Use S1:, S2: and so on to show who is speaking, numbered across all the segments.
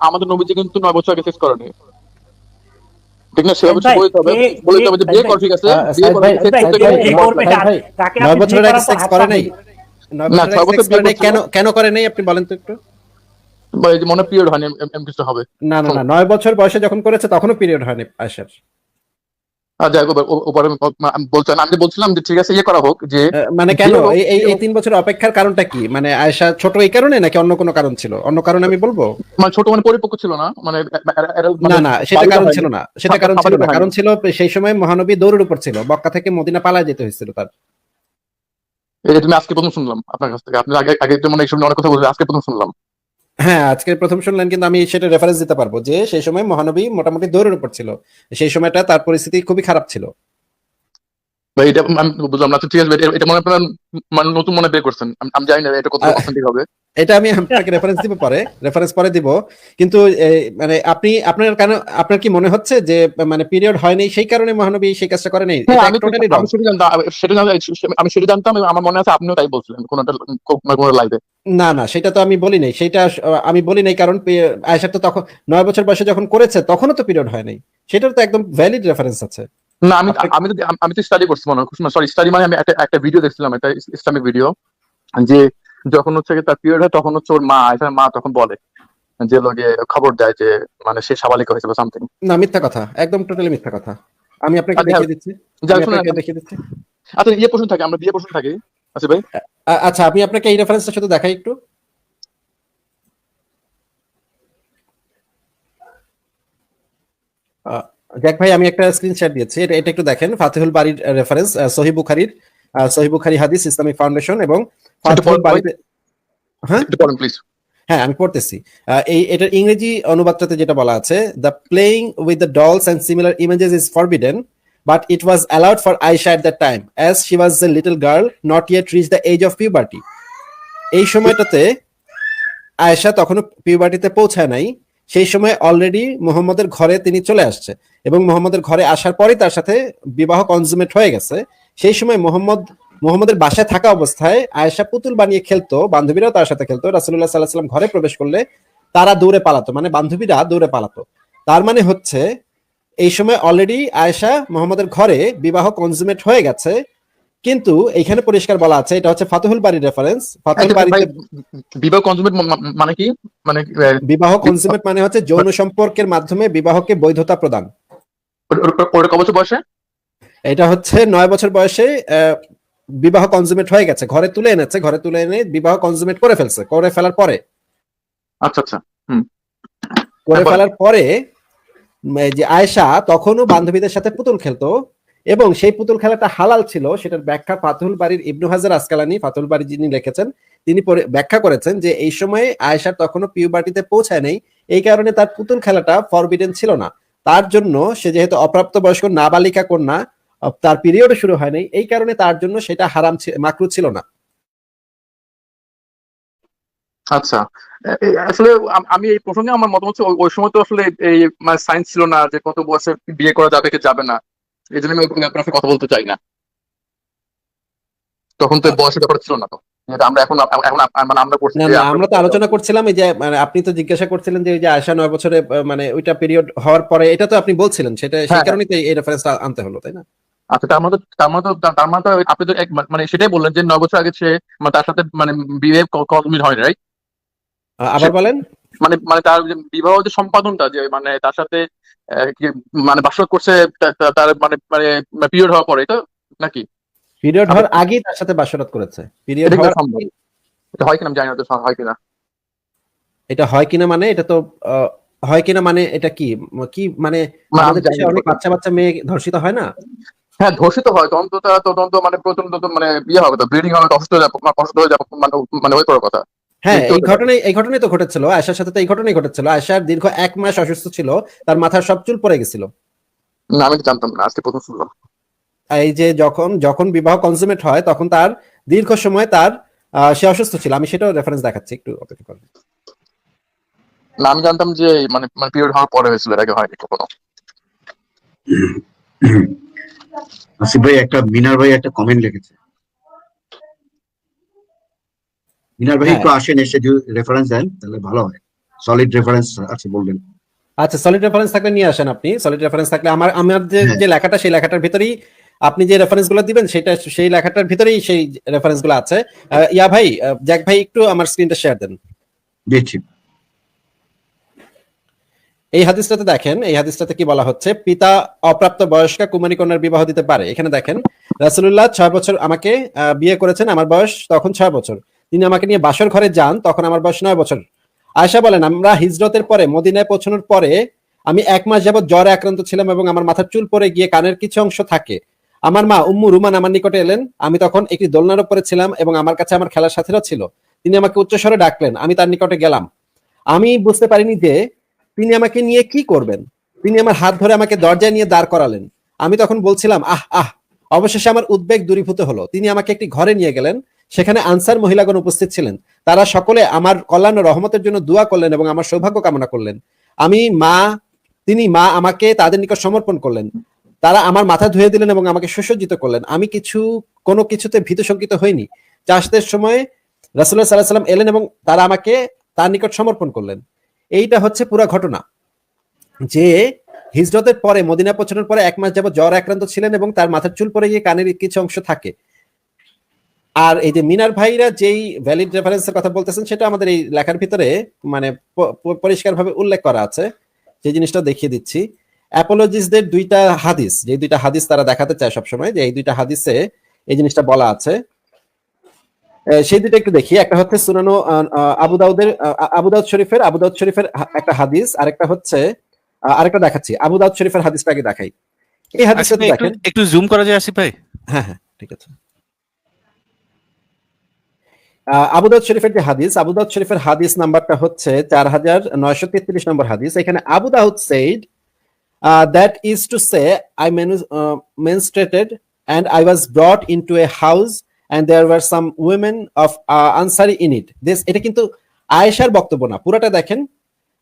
S1: আমাদের নবীজি কিন্তু নয় বছর আগে সেক্স করেনি। ঠিক না? সেভাবে বলতে হবে বলতে হবে যে বিয়ে কর ঠিক আছে? বিয়ে করে
S2: ভাই,
S1: sex
S3: ভাই,
S1: করতে
S3: কে-
S1: গেলে
S3: কে
S1: মদ
S3: করবে?
S1: খায়।
S3: কার-
S2: ভাই,
S3: কাকে
S2: নয়
S3: আপনি
S2: আগে সেক্স করে নাই
S1: না, ছয় বছর বিয়ে
S2: কেন কেন করে নাই আপনি বলেন তো একটু?
S1: মনে পিরিয়ড হয়নি এম- কিছু হবে।
S2: না না না নয় বছর বয়সে যখন করেছে তখনও পিরিয়ড হয়নি আয়সার
S1: আর যাই হোক ওপরে আমি ব- আমি বলছিলাম আমি বলছিলাম যে ঠিক আছে ইয়ে করা হোক যে
S2: মানে কেন? এই এই-
S1: বিয়ে
S2: এই
S1: হোক।
S2: তিন বছর অপেক্ষার কারণটা কি? মানে ছোট এই কারণে নাকি অন্য কোনো কারণ ছিল? অন্য কারণ আমি বলব?
S1: মানে ছোট মানে পরিপক্ক ছিল না? মানে
S2: না না সেটা কারণ ছিল না। সেটা কারণ ছিল না। কারণ ছিল সেই সময় মহানবী দৌড়ের উপর ছিল। মক্কা থেকে মদিনা পালায় যেতে হয়েছিল তার।
S1: তুমি আজকে প্রথম শুনলাম আপনার কাছ থেকে। আপনি আগে আগে তো মনে হয় অনেক কথা বলছেন আজকে প্রথম শুনলাম।
S2: হ্যাঁ আজকের প্রথম শুনলেন কিন্তু আমি সেটা রেফারেন্স দিতে পারব যে সেই সময় মহানবী মোটামুটি দৌড়ের উপর ছিল। সেই সময়টা তার পরিস্থিতি খুবই খারাপ ছিল।
S1: এটা আমি বুঝলাম না ঠিক আছে এটা- মনে আপনার মানে নতুন মনে বের করছেন। আমি- আমি জানি না এটা কত অথেন্টিক হবে।
S2: এটা আমি আপনাকে রেফারেন্স দিব পরে রেফারেন্স পরে দিব। কিন্তু মানে আপনি আপনার কেন আপনার কি মনে হচ্ছে যে মানে পিরিয়ড হয়নি সেই কারণে মহানবী সেই কাজটা করে নাই
S1: হ্যাঁ,
S2: এটা
S1: আমি সেটা জানতাম আমার মনে আছে আপনিও তাই বলছিলেন কোন একটা কোন লাইভে
S2: না না সেটা তো আমি বলি নাই সেটা আমি বলি নাই কারণ আয়েশা তো তখন নয় বছর বয়সে যখন করেছে তখনও তো পিরিয়ড হয় নাই সেটার তো একদম ভ্যালিড রেফারেন্স আছে।
S1: না আমি আমি তো আমি তো স্টাডি করছি মনে হয় সরি স্টাডি মানে আমি একটা একটা ভিডিও দেখছিলাম একটা ইসলামিক ভিডিও যে যখন হচ্ছে গিয়ে তার পিরিয়ড হয় তখন হচ্ছে ওর মা এখানে মা তখন বলে যে লোকে খবর দেয় যে মানে সে সাবালিকা হয়েছে বা সামথিং
S2: না মিথ্যা কথা একদম টোটালি মিথ্যা কথা। আমি আপনাকে
S1: আচ্ছা,
S2: দেখিয়ে দিচ্ছি। দেখিয়ে দিচ্ছি।
S1: আচ্ছা ইয়ে প্রশ্ন থাকে আমরা বিয়ে প্রশ্ন থাকি আচ্ছা ভাই।
S2: আচ্ছা আমি আপনাকে এই রেফারেন্সটা শুধু দেখাই একটু। দেখ ভাই আমি একটা স্ক্রিনশট দিয়েছি এটা এটা একটু দেখেন ফাতিহুল বাড়ির রেফারেন্স সহি বুখারির। আহ, সহি বুখারি হাদিস ইসলামিক ফাউন্ডেশন এবং হ্যাঁ?
S1: প্লিজ
S2: হ্যাঁ আমি পড়তেছি। এই এটার ইংরেজি অনুবাদটাতে যেটা বলা আছে the playing with the dolls and similar images is forbidden but it was allowed for Aisha at that time as she was a little girl not yet reach the age of puberty এই সময়টাতে আয়েশা তখনও পিউবার্টিতে পৌঁছায় নাই। সেই সময় already মোহাম্মদের ঘরে তিনি চলে আসছে এবং মোহাম্মদের ঘরে আসার পরেই তার সাথে বিবাহ কনজুমেট হয়ে গেছে। সেই সময় মোহাম্মদ মোহাম্মদের বাসায় থাকা অবস্থায় আয়েশা পুতুল বানিয়ে খেলতো বান্ধবীরাও তার সাথে খেলতো। রাসুল্লাহ সাল্লাহ সাল্লাম ঘরে প্রবেশ করলে তারা দৌড়ে পালাতো মানে বান্ধবীরা দৌড়ে পালাতো। তার মানে হচ্ছে এই সময় অলরেডি আয়েশা মোহাম্মদের ঘরে বিবাহ কনজুমেট হয়ে গেছে কিন্তু এখানে পরিষ্কার বলা আছে এটা হচ্ছে ফাতুহুল বাড়ির রেফারেন্স ফাতুহুল বাড়িতে
S1: বিবাহ কনজুমেট মানে কি? মানে
S2: বিবাহ কনজুমেট মানে হচ্ছে যৌন সম্পর্কের মাধ্যমে বিবাহকে বৈধতা প্রদান।
S1: ওর কত বয়সে?
S2: এটা হচ্ছে নয় বছর বয়সে বিবাহ কনজুমেট হয়ে গেছে। ঘরে তুলে এনেছে ঘরে তুলে এনে বিবাহ কনজুমেট করে ফেলছে করে ফেলার পরে।
S1: আচ্ছা আচ্ছা
S2: করে ফেলার পরে যে আয়েশা তখনও বান্ধবীদের সাথে পুতুল খেলতো এবং সেই পুতুল খেলাটা হালাল ছিল সেটার ব্যাখ্যা ফাতুল বাড়ির ইবনু হাজার আসকালানি ফাতুল বাড়ি যিনি লিখেছেন তিনি ব্যাখ্যা করেছেন যে এই সময়ে আয়েশার তখনও পিউবার্টিতে পৌঁছায় নেই এই কারণে তার পুতুল খেলাটা ফরবিডেন ছিল না। তার জন্য সে যেহেতু অপ্রাপ্ত বয়স্ক নাবালিকা কন্যা তার পিরিয়ড শুরু হয়নি এই কারণে তার জন্য সেটা হারাম মাকরু ছিল না।
S1: আচ্ছা। আসলে আমি এই প্রসঙ্গে আমার মতামত হচ্ছে ওই- সময় তো আসলে এই মানে সায়েন্স ছিল না যে কত বয়সে বিয়ে করা যাবে কি যাবে না। এই জন্য আমি আসলে কথা বলতে চাই না। তখন তো বয়সের ব্যাপার ছিল না তো। আমরা এখন এখন মানে আমরা করছি
S2: তো আলোচনা করছিলাম এই যে মানে আপনি তো জিজ্ঞাসা করছিলেন যে যে আয়সা নয় বছরে মানে ওইটা পিরিয়ড হওয়ার পরে এটা তো আপনি বলছিলেন সেটা সেই
S1: হ্যাঁ,
S2: কারণেই তো এই রেফারেন্সটা আনতে হলো তাই না?
S1: আচ্ছা তার মানে তার মানে তো তার মানে তো আপনি তো এক মানে সেটাই বললেন যে নয় বছর আগে সে মানে তার সাথে মানে বিয়ে কনমিট হয় রাইট
S2: আবার বলেন?
S1: মানে মানে তার বিবাহ যে সম্পাদনটা যে মানে তার সাথে মানে বাসর করছে তার মানে মানে পিরিয়ড হওয়ার পরে তো নাকি?
S2: পিরিয়ড হওয়ার আগেই তার সাথে বাসরাত করেছে। পিরিয়ড হওয়ার
S1: এটা হয় কিনা জানি না তো হয় কিনা?
S2: এটা হয় কিনা মানে এটা তো আহ, হয় কিনা মানে এটা কি? কি মানে আমাদের দেশে অনেক বাচ্চা বাচ্চা মেয়ে ধর্ষিত হয় না?
S1: হ্যাঁ ধর্ষিত হয় তখন তো তার তদন্ত মানে প্রথম তো মানে বিয়ে হবে তো ব্লিডিং হবে অসুস্থ হয়ে যাবে অসুস্থ হয়ে যাবে মানে মানে ওই করার কথা।
S2: হ্যাঁ এই ঘটনায় এই ঘটনাই তো ঘটেছিল আয়সার সাথে তো এই ঘটনাই ঘটেছিল আয়সার দীর্ঘ এক মাস অসুস্থ ছিল তার মাথার সব চুল পড়ে গেছিল।
S1: না আমি তো জানতাম না আজকে প্রথম শুনলাম।
S2: এই যে যখন যখন বিবাহ কনজুমেট হয় তখন তার দীর্ঘ সময় তার আহ, সে অসুস্থ ছিল আমি সেটাও রেফারেন্স দেখাচ্ছি একটু অপেক্ষা করুন।
S1: না আমি জানতাম যে মানে মানে পিরিয়ড হওয়ার পরে হয়েছিল এর আগে হয়নি কখনো।
S4: আসিফ ভাই একটা মিনার ভাই একটা কমেন্ট লিখেছে। মিনার ভাই
S2: হ্যাঁ।
S4: একটু আসেন এসে যদি রেফারেন্স দেন তাহলে ভালো হয়। সলিড রেফারেন্স আছে বলবেন
S2: আচ্ছা সলিড রেফারেন্স থাকলে নিয়ে আসেন আপনি। সলিড রেফারেন্স থাকলে আমার আমার যে
S4: হ্যাঁ।
S2: যে লেখাটা সেই লেখাটার ভিতরেই আপনি যে রেফারেন্সগুলো দিবেন সেটা সেই লেখাটার ভিতরেই সেই রেফারেন্সগুলো আছে। ইয়া ভাই জ্যাক ভাই একটু আমার স্ক্রিনটা শেয়ার দেন।
S4: দিচ্ছি।
S2: এই হাদিসটাতে দেখেন, এই হাদিসটাতে কি বলা হচ্ছে? পিতা অপ্রাপ্ত বয়স্কা কুমারী কন্যার বিবাহ দিতে পারে। এখানে দেখেন, রাসূলুল্লাহ ছয় বছর আমাকে বিয়ে করেছেন, আমার বয়স তখন ছয় বছর। তিনি আমাকে নিয়ে বাসর ঘরে যান, তখন আমার বয়স নয় বছর। আয়সা বলেন, আমরা হিজরতের পরে, মদিনায় পৌঁছানোর পরে, আমি এক মাস যাবত জ্বরে আক্রান্ত ছিলাম এবং আমার মাথার চুল পরে গিয়ে কানের কিছু অংশ থাকে। আমার মা উম্মু রুমান আমার নিকটে এলেন। আমি তখন একটি দোলনার উপরে ছিলাম এবং আমার কাছে আমার খেলার সাথীরা ছিল। তিনি আমাকে উচ্চস্বরে ডাকলেন। আমি তার নিকটে গেলাম। আমি বুঝতে পারিনি যে তিনি আমাকে নিয়ে কি করবেন? তিনি আমার হাত ধরে আমাকে দরজায় নিয়ে দাঁড় করালেন। আমি তখন বলছিলাম, আহ আহ। অবশেষে আমার উদ্বেগ দূরীভূত হলো। তিনি আমাকে একটি ঘরে নিয়ে গেলেন। সেখানে আনসার মহিলাগণ উপস্থিত ছিলেন। তারা সকলে আমার কল্যাণ ও রহমতের জন্য দোয়া করলেন এবং আমার সৌভাগ্য কামনা করলেন। আমি, মা, তিনি, মা আমাকে তাদের নিকট সমর্পণ করলেন। তারা আমার মাথা ধুয়ে দিলেন এবং আমাকে সুসজ্জিত করলেন। আমি কিছু, কোনো কিছুতে ভীত শঙ্কিত হইনি। চাষদের সময় রাসুল্লাহ সাল্লাহ সাল্লাম এলেন এবং তারা আমাকে তার নিকট সমর্পণ করলেন। এইটা হচ্ছে পুরো ঘটনা। যে হিজরতের পরে, মদিনা পৌঁছানোর পরে এক মাস যাবত জ্বর আক্রান্ত ছিলেন এবং তার মাথার চুল পরে গিয়ে কানের কিছু অংশ থাকে। আর এই যে মিনার ভাইরা যেই ভ্যালিড রেফারেন্সের কথা বলতেছেন, সেটা আমাদের এই লেখার ভিতরে মানে পরিষ্কারভাবে উল্লেখ করা আছে। যে জিনিসটা দেখিয়ে দিচ্ছি। অ্যাপোলজিসদের দুইটা হাদিস, যে দুইটা হাদিস তারা দেখাতে চায় সবসময়, যে এই দুইটা হাদিসে এই জিনিসটা বলা আছে। সেই দুটো একটু দেখি। একটা হচ্ছে সুনানো আবু দাউদের আবু দাউদ শরীফের আবু দাউদ শরীফের একটা হাদিস আরেকটা হচ্ছে আরেকটা দেখাচ্ছি। আবু দাউদ শরীফের হাদিসটা আগে দেখাই। এই হাদিসটা দেখেন।
S3: একটু জুম করা যায় আসিফ ভাই?
S2: হ্যাঁ হ্যাঁ ঠিক আছে। আবু দাউদ শরীফের যে হাদিস আবু দাউদ শরীফের হাদিস নাম্বারটা হচ্ছে চার হাজার নয়শো তেত্রিশ নম্বর হাদিস। এখানে Abu Dawood said that is to say I menstruated and I was brought into a house there were some women of uh, Ansari in it. This এটা কিন্তু আয়েশার বক্তব্য না। পুরোটা দেখেন।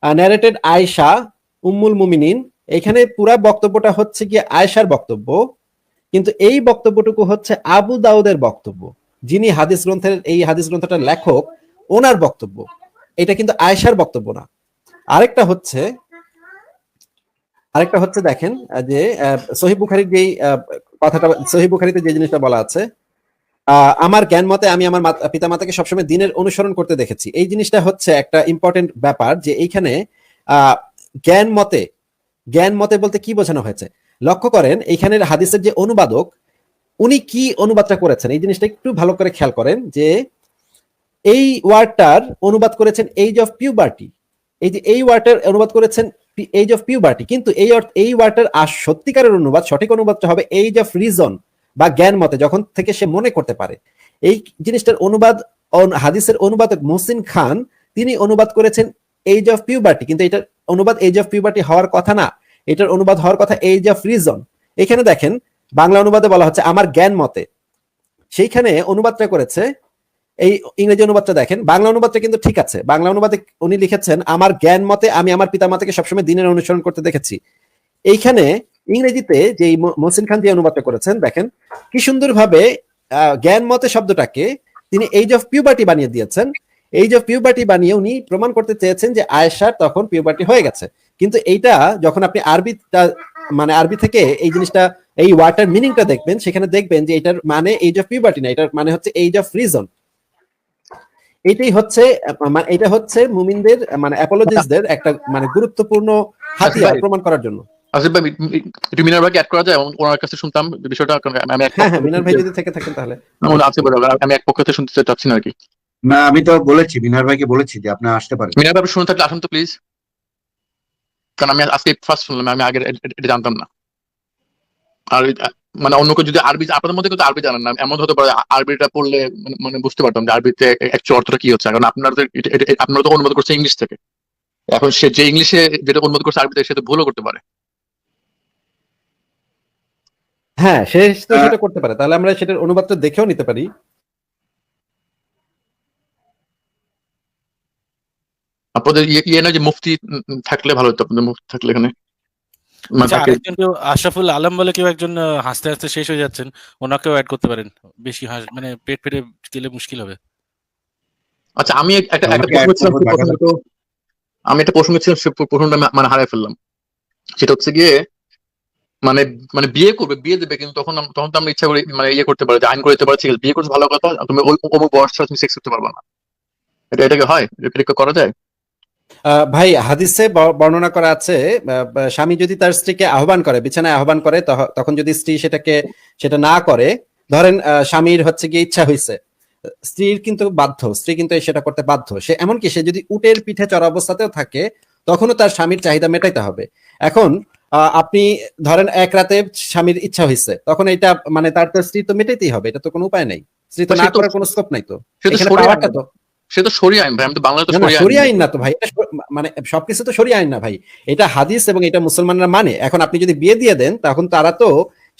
S2: ন্যারেটেড আয়েশা উম্মুল মুমিনিন। এখানে পুরা বক্তব্যটা হচ্ছে গিয়ে আয়েশার বক্তব্য। কিন্তু এই বক্তব্যটুকু হচ্ছে আবু দাউদের বক্তব্য। যিনি হাদিস গ্রন্থের এই হাদিস গ্রন্থটার লেখক ওনার বক্তব্য। এটা কিন্তু আয়েশার বক্তব্য না। আরেকটা হচ্ছে আরেকটা হচ্ছে দেখেন যে সহি বুখারির যেই কথাটা সহি বুখারিতে যে জিনিসটা বলা আছে আমার জ্ঞান মতে আমি আমার পিতা মাতাকে সবসময় দিনের অনুসরণ করতে দেখেছি। এই জিনিসটা হচ্ছে একটা ইম্পর্টেন্ট ব্যাপার যে এইখানে জ্ঞান মতে জ্ঞান মতে বলতে কি বোঝানো হয়েছে? লক্ষ্য করেন, এইখানের হাদিসের যে অনুবাদক, উনি কি অনুবাদটা করেছেন? এই জিনিসটা একটু ভালো করে খেয়াল করেন যে এই ওয়ার্ডটার অনুবাদ করেছেন এইজ অফ পিউবার্টি এই যে এই ওয়ার্ডটার অনুবাদ করেছেন এইজ অফ পিউবার্টি কিন্তু এই অর্থ এই ওয়ার্ডটার সত্যিকারের অনুবাদ, সঠিক অনুবাদটা হবে এইজ অফ রিজন বা জ্ঞান মতে যখন থেকে সে মনে করতে পারে। এই জিনিসটার অনুবাদ অন- হাদিসের অনুবাদক মুহসিন খান, তিনি অনুবাদ করেছেন এইজ অফ পিউবার্টি কিন্তু এটার অনুবাদ এইজ অফ পিউবার্টি হওয়ার কথা না। এটার অনুবাদ হওয়ার কথা এইজ অফ রিজন এখানে দেখেন, বাংলা অনুবাদে বলা হচ্ছে আমার জ্ঞান মতে। সেইখানে অনুবাদটা করেছে, এই ইংরেজি অনুবাদটা দেখেন, বাংলা অনুবাদটা কিন্তু ঠিক আছে। বাংলা অনুবাদে উনি লিখেছেন, আমার জ্ঞান মতে আমি আমার পিতা মাতাকে সবসময় দিনের অনুসরণ করতে দেখেছি। এইখানে ইংরেজিতে যে মহসিন খান যে অনুবাদটা করেছেন দেখেন কি সুন্দরভাবে জ্ঞান মতে শব্দটাকে তিনি এইজ অফ পিউবার্টি বানিয়ে দিয়েছেন। এইজ অফ পিউবার্টি বানিয়ে উনি প্রমাণ করতে চেয়েছেন যে আয়েশার তখন পিউবার্টি হয়ে গেছে। কিন্তু এইটা যখন আপনি আরবিটা মানে আরবি থেকে এই জিনিসটা এই ওয়ার্ডটার মিনিংটা দেখবেন সেখানে দেখবেন যে এটার মানে এইজ অফ পিউবার্টি না এটার মানে হচ্ছে এইজ অফ রিজন এটাই হচ্ছে মানে এটা হচ্ছে মুমিনদের মানে অ্যাপোলজিস্টদের একটা মানে গুরুত্বপূর্ণ হাতিয়ার প্রমাণ করার জন্য।
S1: আসিফ ভাই একটু মিনার ভাইকে অ্যাড করা যায়? এবং ওনার কাছে শুনতাম বিষয়টা আমি এক
S2: হ্যাঁ হ্যাঁ মিনার ভাই যদি থেকে থাকেন তাহলে।
S1: আছে বলে আমি এক পক্ষ থেকে শুনতে চাচ্ছি না আর কি।
S4: না আমি তো বলেছি বিনার ভাইকে বলেছি যে আপনি আসতে পারেন।
S1: মিনার ভাই আপনি শুনে থাকলে আসুন তো প্লিজ কারণ আমি আজকে ফার্স্ট শুনলাম আমি আগে এটা জানতাম না। আর মানে অন্য কেউ যদি আরবি আপনাদের মধ্যে কিন্তু আরবি জানেন না। এমন হতে পারে আরবিটা পড়লে মানে- মানে বুঝতে পারতাম যে আরবিতে অ্যাকচুয়াল অর্থটা কি হচ্ছে। কারণ আপনারা তো আপনারা তো অনুবাদ করছে ইংলিশ থেকে। এখন সে যে ইংলিশে যেটা অনুবাদ করছে আরবিতে সে তো ভুলও করতে পারে।
S2: হ্যাঁ সে তো সেটা করতে পারে। তাহলে আমরা সেটার অনুবাদটা দেখেও নিতে পারি।
S1: আপনাদের ইয়ে ইয়ে না যে মুফতি থাকলে ভালো হতো আপনাদের মুফতি থাকলে এখানে? মানে
S3: আচ্ছা আশরাফুল আলম বলে কেউ একজন হাসতে হাসতে শেষ হয়ে যাচ্ছেন ওনাকেও অ্যাড করতে পারেন। বেশি হাস মানে পেট পেটে দিলে মুশকিল হবে।
S1: আচ্ছা আমি একটা একটা প্রশ্ন আমি একটা প্রসঙ্গ ছিলাম সে প্রসঙ্গটা মানে হারাই ফেললাম। সেটা হচ্ছে গিয়ে মানে মানে বিয়ে করবে, বিয়ে দেবে, কিন্তু তখন তখন তো আমরা ইচ্ছা করে মানে ইয়ে করতে পারি আইন করে দিতে পারি ঠিক আছে বিয়ে করতে ভালো কথা, তুমি অমুক বয়স ছাড়া তুমি সেক্স করতে পারবে না। এটা এটাকে হয়? এটা করা যায়?
S2: ভাই, হাদিসে বর্ণনা করা আছে স্বামী যদি তার স্ত্রীকে আহ্বান করে, বিছানায় আহ্বান করে তখন যদি স্ত্রী সেটাকে, সেটা না করে, ধরেন স্বামীর হচ্ছে গিয়ে ইচ্ছা হয়েছে স্ত্রীর কিন্তু বাধ্য, স্ত্রী কিন্তু সেটা করতে বাধ্য, সে এমনকি সে যদি উটের পিঠে চড়া অবস্থাতেও থাকে, তখনও তার স্বামীর চাহিদা মেটাইতে হবে। এখন আপনি ধরেন এক রাতে স্বামীর ইচ্ছা হয়েছে তখন এটা মানে তার তো স্ত্রী তো মেটাইতেই হবে এটা তো কোনো উপায় নাই। স্ত্রী তো না করার কোনো স্কোপ নাই তো।
S1: তো
S2: পাওয়ারটা তো
S1: সে তো সরিয়ে আইন ভাই আমি তো বাংলাতে
S2: না, না,
S1: সরিয়ে
S2: শরিয়া
S1: আইন
S2: আইন না তো ভাই মানে সবকিছু তো শরিয়া আইন না ভাই। এটা হাদিস এবং এটা মুসলমানরা মানে। এখন আপনি যদি বিয়ে দিয়ে দেন তখন তারা তো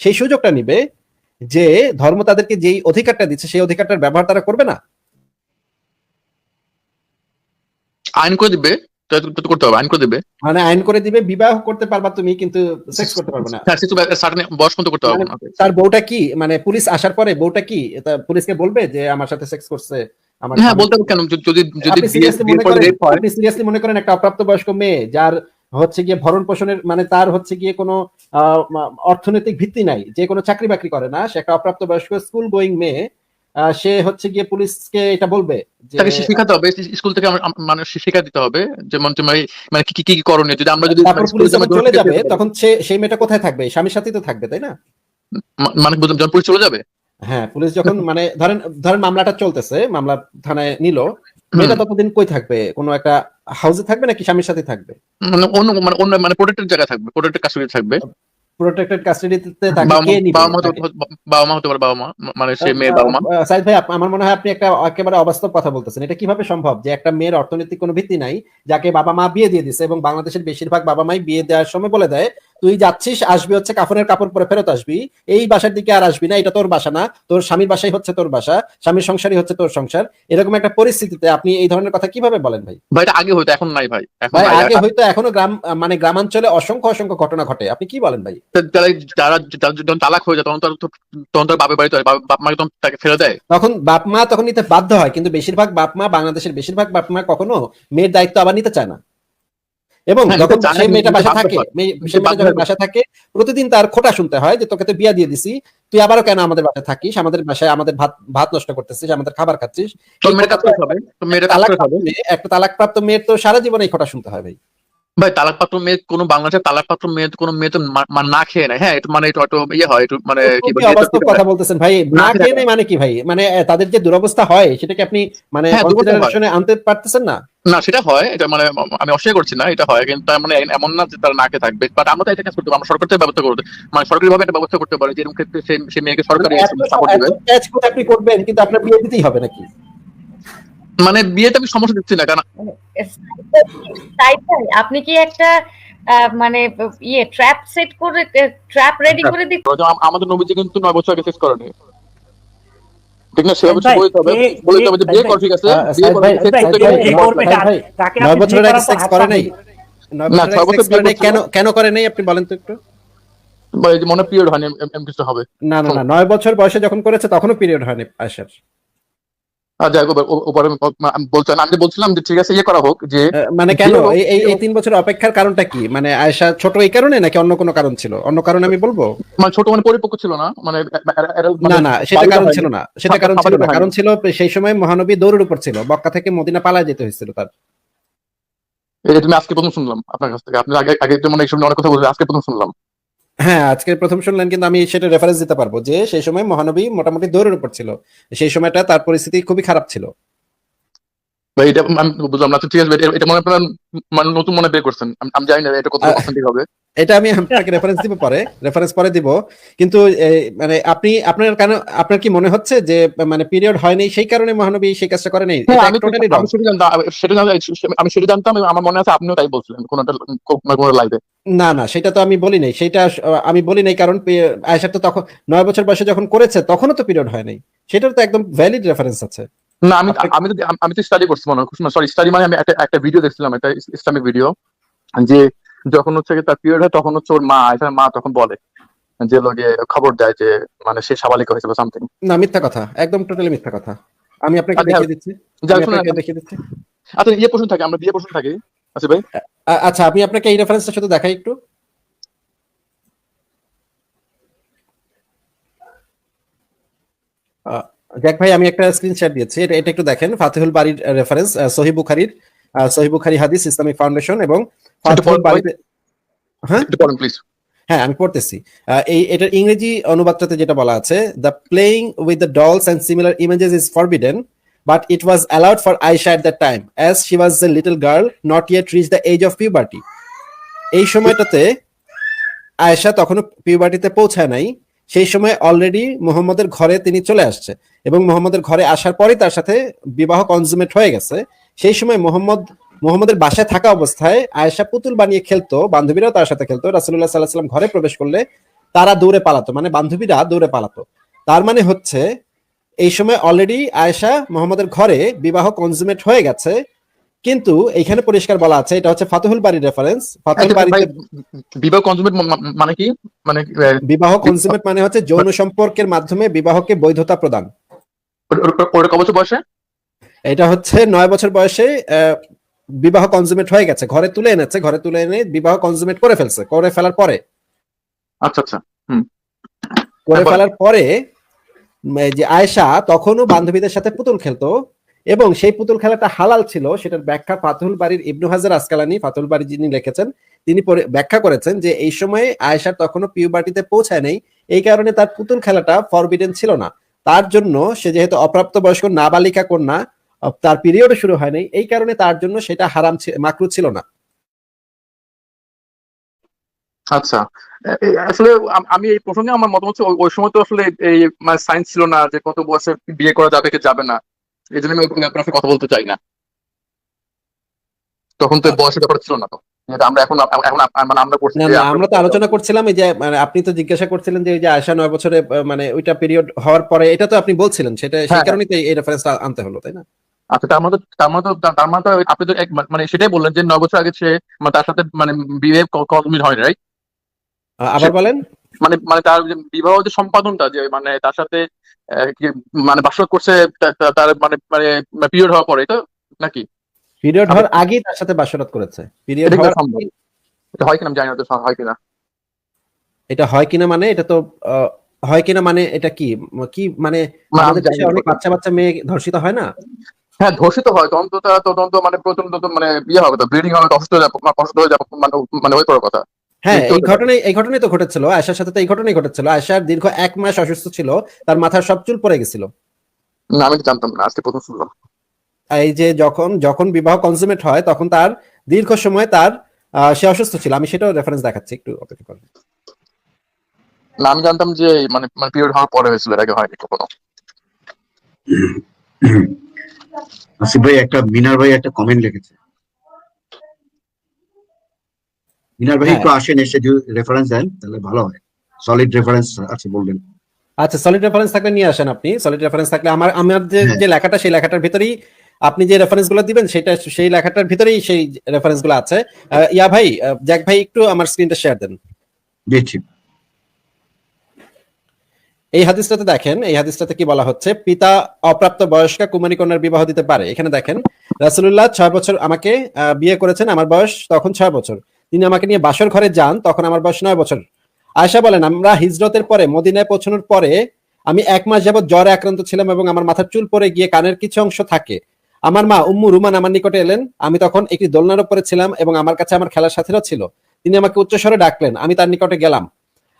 S2: সেই সুযোগটা নিবে যে ধর্ম তাদেরকে যেই অধিকারটা দিচ্ছে সেই অধিকারটার ব্যবহার তারা করবে না।
S1: আইন করে দিবে? করতে হবে আইন করে দিবে।
S2: মানে আইন করে দিবে বিবাহ করতে পারবা তুমি কিন্তু সেক্স করতে পারবে না।
S1: সে তো সার্টেন বয়স পর্যন্ত করতে হবে না
S2: তার বউটা কি? পুলিশ আসার পরে বউটা কি? পুলিশকে বলবে যে আমার সাথে সেক্স করছে
S1: হ্যাঁ বলতে কেন? যদি যদি যদি
S2: আপনি
S1: বিয়ে
S2: seriously
S1: বিয়ের
S2: করেন- সিরিয়াসলি মনে একটা অপ্রাপ্ত বয়স্ক মেয়ে যার হচ্ছে গিয়ে ভরণ পোষণের মানে তার হচ্ছে গিয়ে কোনো অর্থনৈতিক ভিত্তি নাই যে কোনো চাকরি বাকরি করে না সে একটা অপ্রাপ্ত বয়স্ক স্কুল গোয়িং মেয়ে সে হচ্ছে গিয়ে পুলিশকে এটা বলবে
S1: তাকে শেখাতে হবে স্কুল থেকে আমার- আমার- মানে শিক্ষা দিতে হবে যেমন তোমার মানে কি কি- করণীয়? যদি আমরা যদি মানে
S2: পুলিশ চলে যাবে তখন সে সেই মেয়েটা কোথায় থাকবে? স্বামীর সাথেই তো থাকবে তাই না?
S1: মানে যখন পুলিশ চলে যাবে?
S2: হ্যাঁ পুলিশ যখন মানে ধরেন ধরেন মামলাটা চলতেছে মামলা থানায় নিল মেয়েটা ততদিন কই থাকবে? কোনো একটা হাউসে থাকবে নাকি স্বামীর সাথে থাকবে?
S1: মানে অন্য মানে অন্য মানে প্রোটেক্টেড জায়গায় থাকবে প্রোটেক্টেড কাস্টডি থাকবে?
S2: প্রোটেক্টেড কাস্টাডিতে তাকে
S1: বাবা
S2: কে নিবে?
S1: মা হতে পারে বাবা মা মানে সে মেয়ে বাবা মা
S2: সাইদ ভাই আমার মনে হয় আপনি একটা একেবারে অবাস্তব কথা বলতেছেন। এটা কীভাবে সম্ভব যে একটা মেয়ের অর্থনৈতিক কোনো ভিত্তি নাই যাকে বাবা মা বিয়ে দিয়ে দিছে এবং বাংলাদেশের বেশিরভাগ বাবা মাই বিয়ে দেওয়ার সময় বলে দেয় তুই যাচ্ছিস আসবি হচ্ছে কাফনের কাপড় পরে ফেরত আসবি। এই বাসার দিকে আর আসবি না এটা তোর বাসা না। তোর স্বামীর বাসাই হচ্ছে তোর বাসা স্বামীর সংসারই হচ্ছে তোর সংসার। এরকম একটা পরিস্থিতিতে আপনি এই ধরনের কথা কীভাবে বলেন ভাই?
S1: ভাই আগে হতো এখন নাই ভাই।
S2: ভাই আগে হয়তো এখনও গ্রাম মানে গ্রামাঞ্চলে অসংখ্য অসংখ্য ঘটনা ঘটে। আপনি কি বলেন ভাই?
S1: যারা যখন তালাক হয়ে যায় তখন তখন তার বাপের বাড়িতে বাপ মা তখন তাকে ফেলে দেয়।
S2: তখন বাপ মা তখন নিতে বাধ্য হয় কিন্তু বেশিরভাগ বাপ মা বাংলাদেশের বেশিরভাগ বাপ মা কখনো মেয়ের দায়িত্ব আবার নিতে চায় না। এবং
S1: হ্যাঁ,
S2: যখন সেই মেয়েটা বাসা থাকে সে মেয়েটা যখন বাসা থাকে প্রতিদিন তার খোটা শুনতে হয় যে তোকে তো বিয়া দিয়ে দিছি তুই আবারও কেন আমাদের বাসায় থাকিস? আমাদের বাসায় আমাদের ভাত ভাত নষ্ট করতেছিস আমাদের খাবার খাচ্ছিস? একটা তালাকপ্রাপ্ত মেয়ের তো সারা জীবন এই খোটা শুনতে হয় ভাই।
S1: ভাই তালাক পাত্র মেয়ে কোনো বাংলাদেশের তালাক পাত্র মেয়ে কোনো মেয়ে তো না খেয়ে নেয় হ্যাঁ মানে একটু একটু ইয়ে হয় একটু মানে কি
S2: কথা বলতেছেন ভাই না খেয়ে নেই মানে কি ভাই মানে তাদের যে দুরবস্থা হয় সেটাকে আপনি মানে
S1: হ্যাঁ, হয়।
S2: আনতে পারতেছেন না
S1: না সেটা হয় এটা মানে আমি অস্বীকার করছি না এটা হয় কিন্তু তার মানে এমন না যে তারা না খেয়ে থাকবে বাট আমরা তো এটা কাজ করতে পারি আমরা সরকার থেকে ব্যবস্থা করতে মানে সরকারি ভাবে একটা ব্যবস্থা করতে পারি যেরকম ক্ষেত্রে সে সে মেয়েকে সরকারি
S2: মানে
S1: সাপোর্ট দিবে
S2: আপনি করবেন কিন্তু আপনার বিয়ে দিতেই হবে নাকি
S1: মানে বিয়েতে আমি সমস্যা দিচ্ছি না কারণ
S5: তাই ভাই আপনি কি একটা আহ, মানে ইয়ে ট্র্যাপ সেট করে ট্র্যাপ রেডি করে দিচ্ছেন?
S1: আমাদের নবীজি কিন্তু নয় বছর আগে শেষ করেনি। ঠিক না? সেভাবে বলতে হবে বলতে হবে যে বিয়ে কর ঠিক আছে? বিয়ে করে
S2: ভাই,
S1: sex
S6: ভাই,
S1: করতে
S6: কে-
S1: গেলে
S6: কে
S1: বিয়ে
S6: করবে?
S1: করতে
S2: ভাই, ভাই,
S6: তাকে
S2: নয় বছর আগে সেক্স করে নাই
S1: না, ছয় বছর
S2: sex করে
S1: বিয়ে
S2: নাই কেন কেন করে নাই আপনি বলেন তো একটু।
S1: মনে পিরিয়ড হয়নি এম- কিছু হবে।
S2: না না না নয় বছর বয়সে যখন করেছে তখনও পিরিয়ড হয়নি আয়সার
S1: আর যাই ওপরে আমি আমি বলছিলাম যে ঠিক আছে ইয়ে করা হোক যে
S2: মানে কেন? এই এই- এই তিন বছর অপেক্ষার কারণটা কি? মানে আয়সা ছোট এই কারণে নাকি অন্য কোনো কারণ ছিল? অন্য কারণ আমি বলব?
S1: মানে ছোট মানে পরিপক্ক ছিল না? মানে এরা-
S2: না
S1: মানে
S2: না সেটা কারণ ছিল না। সেটা কারণ ছিল না। কারণ ছিল সেই সময় মহানবী দৌড়ের উপর ছিল। বক্কা থেকে মদিনা পালায় যেতে হয়েছিল তার।
S1: এটা তুমি আজকে প্রথম শুনলাম আপনার কাছ থেকে। আপনি আগে আগে তো মানে এই সময় অনেক কথা বলছেন আজকে প্রথম শুনলাম।
S2: হ্যাঁ আজকে প্রথম শুনলেন কিন্তু আমি সেটা রেফারেন্স দিতে পারব যে সেই সময় মহানবী মোটামুটি দৌড়ের উপর ছিল। সেই সময়টা তার পরিস্থিতি খুবই খারাপ ছিল।
S1: ভাই এটা আমি বুঝলাম না ঠিক আছে এটা- মনে আপনার মানে নতুন মনে বের করছেন। আমি- আমি জানি না এটা কত অথেন্টিক হবে।
S2: এটা আমি আপনাকে রেফারেন্স দিব পরে রেফারেন্স পরে দিব। কিন্তু মানে আপনি আপনার কেন আপনার কি মনে হচ্ছে যে মানে পিরিয়ড হয়নি সেই কারণে মহানবী সেই কাজটা করে নাই
S1: হ্যাঁ আমি সেটা জানতাম আমার মনে আছে আপনিও তাই বলছিলেন কোন একটা কোনো লাইভে
S2: না না সেটা তো আমি বলি নাই সেটা আমি বলি নাই কারণ আয়েশার তো তখন নয় বছর বয়সে যখন করেছে তখনও তো পিরিয়ড হয় নাই সেটার তো একদম ভ্যালিড রেফারেন্স আছে।
S1: না আমি আমি তো আমি তো স্টাডি করছি মনে হয় সরি স্টাডি মানে আমি একটা একটা ভিডিও দেখছিলাম একটা ইসলামিক ভিডিও যে যখন হচ্ছে তার পিরিয়ড হয় তখন হচ্ছে ওর মা এখানে মা তখন বলে যে লোকে খবর দেয় যে মানে সে সাবালিকা হয়েছে বা সামথিং
S2: না মিথ্যা কথা। একদম টোটালি মিথ্যা কথা। আমি আপনাকে
S1: আচ্ছা,
S2: দেখিয়ে দিচ্ছি। দেখিয়ে দিচ্ছি।
S1: আচ্ছা ইয়ে প্রশ্ন থাকে আমরা বিয়ে প্রশ্ন থাকি। আসিফ ভাই।
S2: আচ্ছা আমি আপনাকে এই রেফারেন্সটা শুধু দেখাই একটু। দেখ ভাই আমি একটা স্ক্রিনশট দিয়েছি। এটা এটা একটু দেখেন ফাতিহুল বাড়ির রেফারেন্স সহি বুখারির সহি বুখারি হাদিস ইসলামিক ফাউন্ডেশন এবং হ্যাঁ?
S1: প্লিজ
S2: হ্যাঁ আমি পড়তেছি। এই এটার ইংরেজি অনুবাদটাতে যেটা বলা আছে the playing with the dolls and similar images is forbidden but it was allowed for Aisha at the time as she was a little girl not yet reach the age of puberty এই সময়টাতে আয়েশা তখনও পিউবার্টিতে পৌঁছায় নাই। সেই সময় already মোহাম্মদের ঘরে তিনি চলে আসছে এবং মোহাম্মদের ঘরে আসার পরে তার সাথে বিবাহ কনজুমেট হয়ে গেছে। সেই সময় মোহাম্মদ মোহাম্মদের বাসায় থাকা অবস্থায় আয়েশা পুতুল বানিয়ে খেলতো বান্ধবীরাও তার সাথে খেলতো। রাসুল্লাহ সাল্লাহ সাল্লাম ঘরে প্রবেশ করলে তারা দৌড়ে পালাতো মানে বান্ধবীরা দৌড়ে পালাতো। তার মানে হচ্ছে এই সময় অলরেডি আয়েশা মোহাম্মদের ঘরে বিবাহ কনজুমেট হয়ে গেছে কিন্তু এইখানে পরিষ্কার বলা আছে এটা হচ্ছে ফাতুহুল বাড়ির রেফারেন্স ফাতুহুল
S1: আচ্ছা,
S2: বাড়িতে
S1: বিবাহ কনজুমেট মানে কি? মানে
S2: বিবাহ কনজুমেট মানে হচ্ছে যৌন সম্পর্কের মাধ্যমে বিবাহকে বৈধতা প্রদান।
S1: ওটা- কত বছর বয়সে?
S2: এটা হচ্ছে নয় বছর বয়সে বিবাহ কনজুমেট হয়ে গেছে। ঘরে তুলে এনেছে ঘরে তুলে এনে বিবাহ কনজুমেট করে ফেলছে করে ফেলার পরে।
S1: আচ্ছা আচ্ছা
S2: করে ফেলার পরে যে আয়েশা তখনও বান্ধবীদের সাথে পুতুল খেলতো এবং সেই পুতুল খেলাটা হালাল ছিল। সেটার ব্যাখ্যা ফাতুল বাড়ির ইবনু হাজার আসকালানি ফাতুল বাড়ি যিনি লিখেছেন তিনি পরে- ব্যাখ্যা করেছেন যে এই সময়ে আয়েশার তখনও পিউবার্টিতে পৌঁছায় নেই। এই কারণে তার পুতুল খেলাটা ফরবিডেন ছিল না। তার জন্য সে যেহেতু অপ্রাপ্ত বয়স্ক নাবালিকা কন্যা তার পিরিয়ড শুরু হয়নি এই কারণে তার জন্য সেটা হারাম মাকরু ছিল না।
S1: আচ্ছা। আসলে আমি এই প্রসঙ্গে আমার মতামত হচ্ছে ওই- সময় তো আসলে এই মানে সায়েন্স ছিল না যে কত বয়সে বিয়ে করা যাবে কি যাবে না। এই জন্য আমি আসলে কথা বলতে চাই না। তখন তো বয়সের ব্যাপার ছিল না তো। আমরা এখন এখন মানে আমরা করছি
S2: তো আলোচনা করছিলাম এই যে মানে আপনি তো জিজ্ঞাসা করছিলেন যে এই যে আয়সা নয় বছরে মানে ওইটা পিরিয়ড হওয়ার পরে এটা তো আপনি বলছিলেন সেটা সেই
S1: হ্যাঁ।
S2: কারণেই তো এই রেফারেন্সটা আনতে হলো তাই না?
S1: আচ্ছা তার মানে তো তার মানে তো তার মানে তো আপনি তো এক মানে সেটাই বললেন যে নয় বছর আগে সে মানে তার সাথে মানে বিয়ে কনজুমিট হয় রাইট
S2: আবার বলেন?
S1: মানে মানে তার বিবাহ যে সম্পাদনটা যে মানে তার সাথে মানে বাসত করছে তার মানে মানে পিরিয়ড হওয়ার পরে তো নাকি?
S2: পিরিয়ড হওয়ার আগেই তার সাথে বাসরাত করেছে। পিরিয়ড হওয়ার?
S1: এটা হয় কিনা জানি না তো হয় কিনা?
S2: এটা হয় কিনা মানে এটা তো আহ, হয় কিনা মানে এটা কি? কি মানে আমাদের দেশে অনেক বাচ্চা বাচ্চা মেয়ে ধর্ষিত হয় না?
S1: হ্যাঁ ধর্ষিত হয় তখন তো তার তদন্ত মানে প্রথম তো মানে বিয়ে হবে তো ব্লিডিং হবে অসুস্থ হয়ে যাবে অসুস্থ হয়ে যাবে মানে মানে ওই করার কথা।
S2: হ্যাঁ এই ঘটনায় এই ঘটনাই তো ঘটেছিল আয়সার সাথে তো এই ঘটনাই ঘটেছিল। আয়সার দীর্ঘ এক মাস অসুস্থ ছিল তার মাথার সব চুল পড়ে গেছিল।
S1: না আমি তো জানতাম না আজকে প্রথম শুনলাম।
S2: এই যে যখন যখন বিবাহ কনজুমেট হয় তখন তার দীর্ঘ সময় তার আহ, সে অসুস্থ ছিল। আমি সেটাও রেফারেন্স দেখাচ্ছি একটু অপেক্ষা করুন।
S1: না আমি জানতাম যে মানে মানে পিরিয়ড হওয়ার পরে হয়েছিল এর আগে হয়নি কখনো।
S4: আসিফ ভাই একটা মিনার ভাই একটা কমেন্ট লিখেছে। মিনার ভাই
S2: হ্যাঁ।
S4: একটু আসেন এসে যদি রেফারেন্স দেন তাহলে ভালো হয়। সলিড রেফারেন্স আছে বলবেন
S2: আচ্ছা সলিড রেফারেন্স থাকলে নিয়ে আসেন আপনি। সলিড রেফারেন্স থাকলে আমার আমার যে
S4: হ্যাঁ।
S2: যে লেখাটা সেই লেখাটার ভিতরেই আপনি যে রেফারেন্সগুলো দিবেন সেটা সেই লেখাটার ভিতরেই সেই রেফারেন্সগুলো আছে। ইয়া ভাই জ্যাক ভাই একটু আমার স্ক্রিনটা শেয়ার দেন।
S4: দিচ্ছি।
S2: এই হাদিসটাতে দেখেন, এই হাদিসটাতে কি বলা হচ্ছে? পিতা অপ্রাপ্ত বয়স্কা কুমারী কন্যার বিবাহ দিতে পারে। এখানে দেখেন রাসুল্লাহ ছয় বছর আমাকে বিয়ে করেছেন, আমার বয়স তখন ছয় বছর। তিনি আমাকে নিয়ে বাসর ঘরে যান, তখন আমার বয়স নয় বছর। আয়সা বলেন, আমরা হিজরতের পরে, মদিনায় পৌঁছানোর পরে, আমি এক মাস যাবত জ্বরে আক্রান্ত ছিলাম এবং আমার মাথার চুল পরে গিয়ে কানের কিছু অংশ থাকে। আমার মা উম্মু রুমান আমার নিকটে এলেন। আমি তখন একটি দোলনার উপরে ছিলাম এবং আমার কাছে আমার খেলার সাথীরা ছিল। তিনি আমাকে উচ্চস্বরে ডাকলেন। আমি তার নিকটে গেলাম।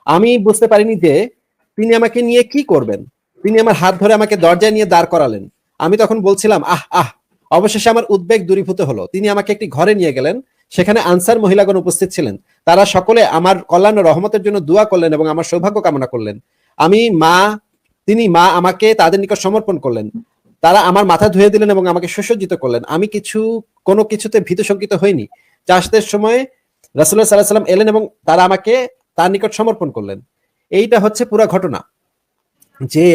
S2: আমি বুঝতে পারিনি যে তিনি আমাকে নিয়ে কি করবেন? তিনি আমার হাত ধরে আমাকে দরজায় নিয়ে দাঁড় করালেন। আমি তখন বলছিলাম, আহ আহ। অবশেষে আমার উদ্বেগ দূরীভূত হলো। তিনি আমাকে একটি ঘরে নিয়ে গেলেন, সেখানে আনসার মহিলাগণ উপস্থিত ছিলেন। তারা সকলে আমার কল্যাণ ও রহমতের জন্য দোয়া করলেন এবং আমার সৌভাগ্য কামনা করলেন। আমি, মা, তিনি, মা আমাকে তাদের নিকট সমর্পণ করলেন। তারা আমার মাথা ধুয়ে দিলেন এবং আমাকে সুসজ্জিত করলেন। আমি কিছু, কোনো কিছুতে ভীত শঙ্কিত হইনি। চাষদের সময় রাসুল্লাহ সাল্লাহ সাল্লাম এলেন এবং তারা আমাকে তার নিকট সমর্পণ করলেন। এইটা হচ্ছে পুরা ঘটনা। যে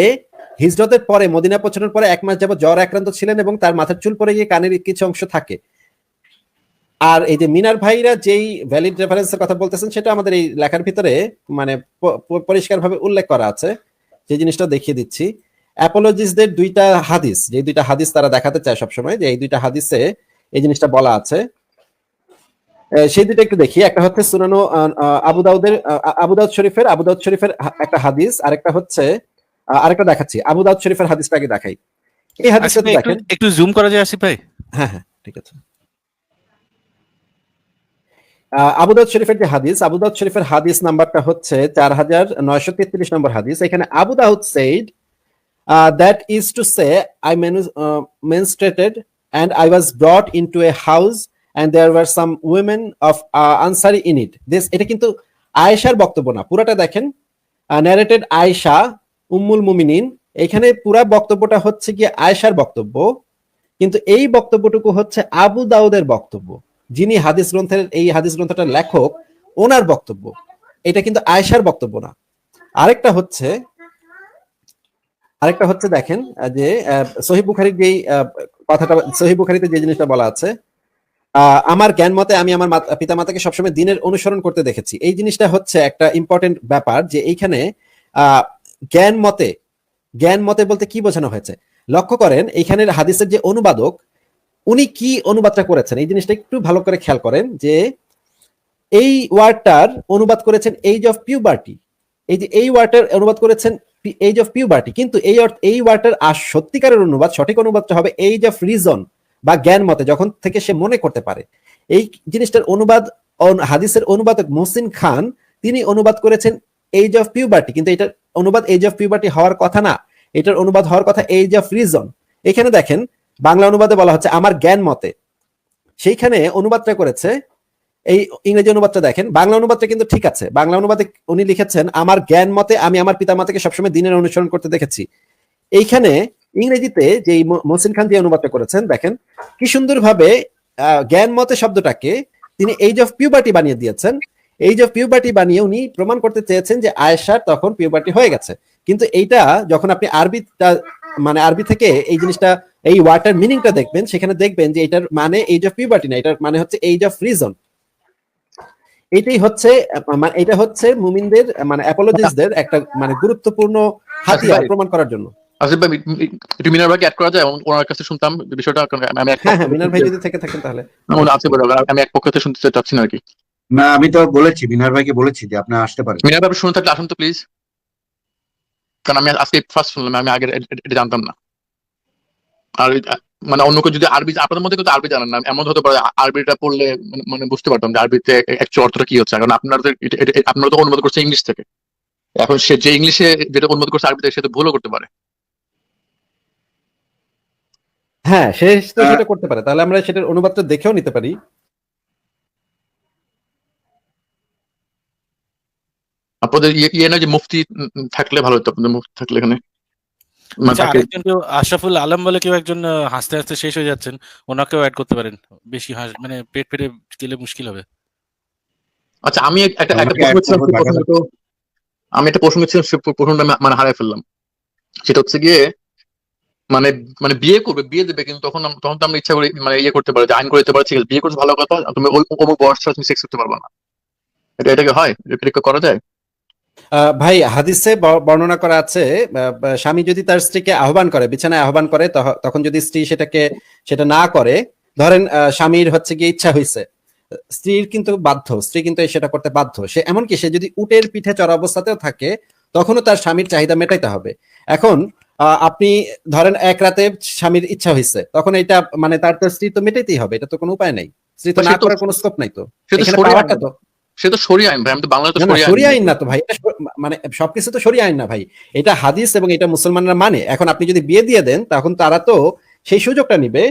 S2: হিজরতের পরে, মদিনা পৌঁছানোর পরে এক মাস যাবত জ্বর আক্রান্ত ছিলেন এবং তার মাথার চুল পরে গিয়ে কানের কিছু অংশ থাকে। আর এই যে মিনার ভাইরা যেই ভ্যালিড রেফারেন্সের কথা বলতেছেন, সেটা আমাদের এই লেখার ভিতরে মানে পরিষ্কার ভাবে উল্লেখ করা আছে। যে জিনিসটা দেখিয়ে দিচ্ছি। অ্যাপোলজিসদের দুইটা হাদিস, যে দুইটা হাদিস তারা দেখাতে চায় সবসময়, যে এই দুইটা হাদিসে এই জিনিসটা বলা আছে। সেই দুটো একটু দেখি। একটা হচ্ছে সুনানো আবু দাউদের আবু দাউদ শরীফের আবু দাউদ শরীফের একটা হাদিস আরেকটা হচ্ছে আরেকটা দেখাচ্ছি। আবু দাউদ শরীফের হাদিসটা আগে দেখাই। এই হাদিসটা দেখেন।
S3: একটু জুম করা যায় আসিফ ভাই?
S2: হ্যাঁ হ্যাঁ ঠিক আছে। আবু দাউদ শরীফের যে হাদিস আবু দাউদ শরীফের হাদিস নাম্বারটা হচ্ছে চার হাজার নয়শো তেত্রিশ নম্বর হাদিস। এখানে Abu Dawood said that is to say I menstruated and I was brought into a house there were some women of uh, Ansari in it. This এটা কিন্তু আয়েশার বক্তব্য না। পুরাটা দেখেন। ন্যারেটেড আয়েশা উম্মুল মুমিনিন এখানে পুরা বক্তব্যটা হচ্ছে গিয়ে আয়েশার বক্তব্য। কিন্তু এই বক্তব্যটুকু হচ্ছে আবু দাউদের বক্তব্য। যিনি হাদিস গ্রন্থের এই হাদিস গ্রন্থটার লেখক ওনার বক্তব্য। এটা কিন্তু আয়েশার বক্তব্য না। আরেকটা হচ্ছে আরেকটা হচ্ছে দেখেন যে সহি বুখারির যেই কথাটা সহি বুখারিতে যে জিনিসটা বলা আছে আমার জ্ঞান মতে আমি আমার পিতা মাতাকে সবসময় দিনের অনুসরণ করতে দেখেছি। এই জিনিসটা হচ্ছে একটা ইম্পর্টেন্ট ব্যাপার যে এইখানে জ্ঞান মতে জ্ঞান মতে বলতে কি বোঝানো হয়েছে? লক্ষ্য করেন, এইখানের হাদিসের যে অনুবাদক, উনি কি অনুবাদটা করেছেন? এই জিনিসটা একটু ভালো করে খেয়াল করেন যে এই ওয়ার্ডটার অনুবাদ করেছেন এইজ অফ পিউবার্টি এই যে এই ওয়ার্ডটার অনুবাদ করেছেন এইজ অফ পিউবার্টি কিন্তু এই অর্থ- এই ওয়ার্ডটার সত্যিকারের অনুবাদ, সঠিক অনুবাদটা হবে এইজ অফ রিজন বা জ্ঞান মতে যখন থেকে সে মনে করতে পারে। এই জিনিসটার অনুবাদ অন- হাদিসের অনুবাদক মোহসিন খান, তিনি অনুবাদ করেছেন এইজ অফ পিউবার্টি কিন্তু এটার অনুবাদ এইজ অফ পিউবার্টি হওয়ার কথা না। এটার অনুবাদ হওয়ার কথা এইজ অফ রিজন এখানে দেখেন, বাংলা অনুবাদে বলা হচ্ছে আমার জ্ঞান মতে। সেইখানে অনুবাদটা করেছে, এই ইংরেজি অনুবাদটা দেখেন, বাংলা অনুবাদটা কিন্তু ঠিক আছে। বাংলা অনুবাদে উনি লিখেছেন, আমার জ্ঞান মতে আমি আমার পিতা মাতাকে সবসময় দিনের অনুসরণ করতে দেখেছি। এইখানে ইংরেজিতে যে মহসিন খান দিয়ে অনুবাদটা করেছেন দেখেন কি সুন্দরভাবে জ্ঞান মতে শব্দটাকে তিনি এইজ অফ পিউবার্টি বানিয়ে দিয়েছেন। এইজ অফ পিউবার্টি বানিয়ে উনি প্রমাণ করতে চেয়েছেন যে আয়েশার তখন পিউবার্টি হয়ে গেছে। কিন্তু এইটা যখন আপনি আরবিটা মানে আরবি থেকে এই জিনিসটা এই ওয়ার্ডটার মিনিংটা দেখবেন সেখানে দেখবেন যে এটার মানে এইজ অফ পিউবার্টি না এটার মানে হচ্ছে এইজ অফ রিজন এটাই হচ্ছে মানে এটা হচ্ছে মুমিনদের মানে অ্যাপোলজিস্টদের একটা মানে গুরুত্বপূর্ণ হাতিয়ার। প্রমাণ করার জন্য।
S1: আসিফ ভাই একটু মিনার ভাইকে অ্যাড করা যায়? ওন- ওনার কাছে শুনতাম বিষয়টা আমি এক
S2: হ্যাঁ হ্যাঁ মিনার ভাই যদি থেকে থাকেন তাহলে।
S1: আছে বলে আমি এক পক্ষ থেকে শুনতে চাচ্ছি না আর কি।
S4: না আমি তো বলেছি বিনার ভাইকে বলেছি যে আপনি আসতে পারেন।
S1: মিনার ভাই শুনে থাকলে আসুন তো প্লিজ কারণ আমি আজকে ফার্স্ট শুনলাম আমি আগে এটা জানতাম না। আর মানে অন্য কেউ যদি আরবি আপনাদের মধ্যে কিন্তু আরবি জানেন না। এমন হতে পারে আরবিটা পড়লে মানে- মানে বুঝতে পারতাম যে আরবিতে অ্যাকচুয়াল অর্থটা কি হচ্ছে। কারণ আপনারা তো এটা- এটা- এটা- আপনারা তো অনুবাদ করছে ইংলিশ থেকে। এখন সে যে ইংলিশে যেটা অনুবাদ করছে আরবিতে সে তো ভুলও করতে পারে।
S2: হ্যাঁ সে তো সেটা করতে পারে। তাহলে আমরা সেটার অনুবাদটা দেখেও নিতে পারি।
S1: আপনাদের ইয়ে ইয়ে না যে মুফতি থাকলে ভালো হতো আপনাদের মুফতি থাকলে এখানে? মানে
S3: আচ্ছা কেউ আশরাফুল আলম বলে কেউ একজন হাসতে হাসতে শেষ হয়ে যাচ্ছেন ওনাকেও অ্যাড করতে পারেন। বেশি হাস মানে পেট পেটে গেলে মুশকিল হবে।
S1: আচ্ছা আমি একটা একটা প্রশ্ন আমি একটা প্রশ্ন ছিলাম প্রশ্নটা মানে হারাই ফেললাম। সেটা হচ্ছে গিয়ে মানে মানে বিয়ে করবে, বিয়ে দেবে, কিন্তু তখন তখন তো আমরা ইচ্ছা করে মানে ইয়ে করতে পারি আইন করে দিতে পারি ঠিক আছে বিয়ে করতে ভালো কথা, তুমি অমুক বয়স ছাড়া তুমি সেক্স করতে পারবে না। এটা এটাকে হয়? এটা করা যায়?
S2: ভাই, হাদিসে বর্ণনা করা আছে স্বামী যদি তার স্ত্রীকে আহ্বান করে, বিছানায় আহ্বান করে তখন যদি স্ত্রী সেটাকে, সেটা না করে, ধরেন স্বামীর হচ্ছে গিয়ে ইচ্ছা হয়েছে স্ত্রীর কিন্তু বাধ্য, স্ত্রী কিন্তু সেটা করতে বাধ্য, সে এমনকি সে যদি উটের পিঠে চড়া অবস্থাতেও থাকে, তখনও তার স্বামীর চাহিদা মেটাইতে হবে। এখন আপনি ধরেন এক রাতে স্বামীর ইচ্ছা হয়েছে তখন এটা মানে তার তো স্ত্রী তো মেটাইতেই হবে এটা তো কোনো উপায় নাই। স্ত্রী তো না করার কোনো স্কোপ নাই তো।
S1: তো
S2: পাওয়ারটা তো
S1: সে তো সরিয়ে আইন ভাই আমি তো বাংলাতে
S2: না না
S1: সরিয়ে
S2: শরিয়া
S1: আইন
S2: আইন না তো ভাই এটা মানে সবকিছু তো শরিয়া আইন না ভাই। এটা হাদিস এবং এটা মুসলমানরা মানে। এখন আপনি যদি বিয়ে দিয়ে দেন তখন তারা তো সেই সুযোগটা নিবে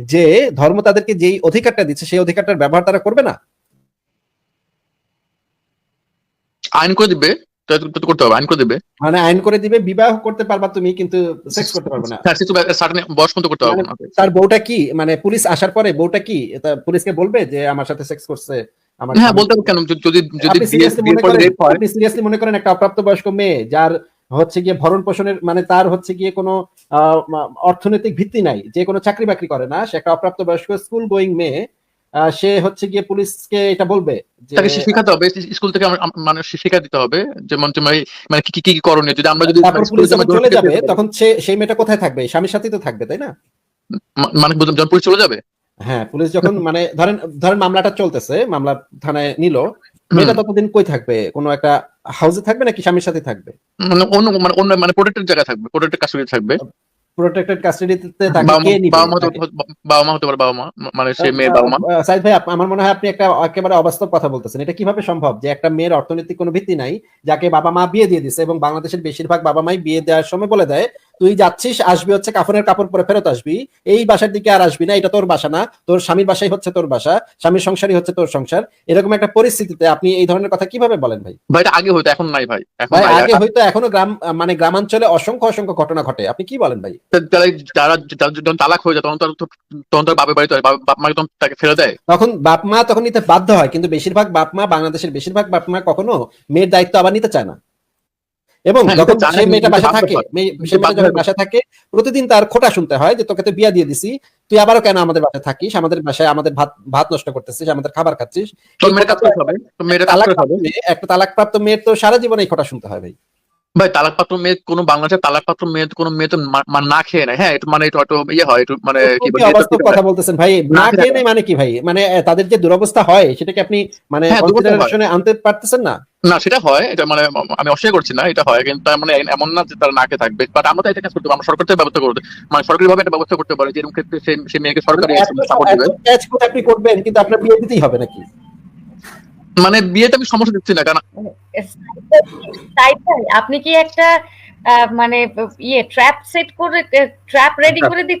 S2: যে ধর্ম তাদেরকে যেই অধিকারটা দিচ্ছে সেই অধিকারটার ব্যবহার তারা করবে না।
S1: আইন করে দিবে? করতে হবে আইন করে দিবে।
S2: মানে আইন করে দিবে বিবাহ করতে পারবা তুমি কিন্তু সেক্স করতে পারবে না।
S1: হ্যাঁ সে তো সার্টেন বয়স পর্যন্ত করতে হবে না
S2: তার বউটা কি? মানে পুলিশ আসার পরে বউটা কি? তা পুলিশকে বলবে যে আমার সাথে সেক্স করছে
S1: হ্যাঁ বলতে কেন? যদি যদি যদি
S2: আপনি সিরিয়াসলি মনে করেন
S1: রেপ হয়
S2: আপনি সিরিয়াসলি মনে করেন একটা অপ্রাপ্ত বয়স্ক মেয়ে যার হচ্ছে গিয়ে ভরণ পোষণের মানে তার হচ্ছে গিয়ে কোনো অর্থনৈতিক ভিত্তি নাই যে কোনো চাকরি বাকরি করে না সে একটা অপ্রাপ্ত বয়স্ক স্কুল গোয়িং মেয়ে সে হচ্ছে গিয়ে পুলিশকে এটা বলবে
S1: তাকে শেখাতে হবে স্কুল থেকে আমার আম- মানে শিক্ষা দিতে হবে যেমন তোমার মানে কি কি- করণীয়? যদি আমরা যদি মানে
S2: পুলিশ চলে যাবে তখন সে সেই মেয়েটা কোথায় থাকবে? স্বামীর সাথেই তো থাকবে তাই না?
S1: মানে বুঝলাম, যখন পুলিশ চলে যাবে?
S2: হ্যাঁ পুলিশ যখন মানে ধরেন ধরেন মামলাটা চলতেছে মামলা থানায় নিল মেয়েটা ততদিন কই থাকবে? কোনো একটা হাউসে থাকবে নাকি স্বামীর সাথে থাকবে?
S1: মানে অন্য মানে অন্য মানে প্রোটেক্টেড জায়গায় থাকবে প্রোটেক্টেড থাকবে?
S2: প্রোটেক্টেড কাস্টাডিতে তাকে
S1: বাবা
S2: কে
S1: মা-
S2: নিবে
S1: বাবা মা হতে পারে- বাবা মা হতে পারে বাবা মা মানে সে মেয়ের বাবা মা।
S2: সাইদ ভাই আমার মনে হয় আপনি একটা একেবারে অবাস্তব কথা বলতেছেন। এটা কীভাবে সম্ভব যে একটা মেয়ের অর্থনৈতিক কোনো ভিত্তি নাই যাকে বাবা মা বিয়ে দিয়ে দিছে এবং বাংলাদেশের বেশিরভাগ বাবা মাই বিয়ে দেওয়ার সময় বলে দেয় তুই যাচ্ছিস আসবি হচ্ছে কাফনের কাপড় পরে ফেরত আসবি। এই বাসার দিকে আর আসবি না এটা তোর বাসা না। তোর স্বামীর বাসাই হচ্ছে তোর বাসা স্বামীর সংসারই হচ্ছে তোর সংসার। এরকম একটা পরিস্থিতিতে আপনি এই ধরনের কথা কীভাবে বলেন ভাই?
S1: ভাই আগে হইতো এখন নাই ভাই।
S2: ভাই আগে হয়তো এখনও গ্রাম মানে গ্রামাঞ্চলে অসংখ্য অসংখ্য ঘটনা ঘটে। আপনি কি বলেন ভাই?
S1: যারা যখন তালাক হয়ে যায় তখন তার তো- তখন তার বাপের বাড়িতে। বাপ মাকে তখন তাকে ফেলে দেয়।
S2: তখন বাপ মা তখন নিতে বাধ্য হয় কিন্তু বেশিরভাগ বাপ মা বাংলাদেশের বেশিরভাগ বাপ মা কখনো মেয়ের দায়িত্ব আবার নিতে চায় না। এবং
S1: হ্যাঁ,
S2: যখন সে মেয়েটা বাসা থাকে সে মেয়েটা যখন বাসা থাকে প্রতিদিন তার খোটা শুনতে হয় যে তোকে তো বিয়া দিয়ে দিছি তুই আবারও কেন আমাদের বাসায় থাকিস? আমাদের বাসায় আমাদের ভাত ভাত নষ্ট করতেছিস আমাদের খাবার খাচ্ছিস? একটা তালাকপ্রাপ্ত মেয়ের তো সারা জীবন এই খোটা শুনতে হয় ভাই।
S1: ভাই তালাক পাত্র মেয়ে কোনো বাংলাদেশের তালাক পাত্র মেয়ে তো কোনো মেয়ে তো না খেয়ে নেয়। হ্যাঁ মানে একটু একটু ইয়ে হয় একটু মানে কি
S2: কথা বলতেছেন ভাই। না
S1: না
S2: খেয়ে নেই মানে কি ভাই? মানে তাদের যে দুরবস্থা হয় সেটাকে আপনি মানে
S1: হ্যাঁ,
S2: আনতে পারতেছেন না?
S1: না সেটা হয়। এটা মানে আমি অস্বীকার করছি না এটা হয়। কিন্তু তার মানে এমন না যে তারা না খেয়ে থাকবে। বাট আমরা তো এটা কাজ করতে পারি আমরা সরকার থেকে ব্যবস্থা করতে মানে সরকারি ভাবে একটা ব্যবস্থা করতে পারি যে এরকম ক্ষেত্রে সে সে মেয়েকে সরকারি সাপোর্ট দিবে।
S2: আপনি করবেন কিন্তু আপনার বিয়ে দিতেই হবে নাকি?
S1: মানে বিয়েতে আমি সমস্যা দিচ্ছি না কারণ
S5: তাই আপনি কি একটা আহ, মানে ইয়ে ট্র্যাপ সেট করে ট্র্যাপ রেডি করে দিচ্ছেন?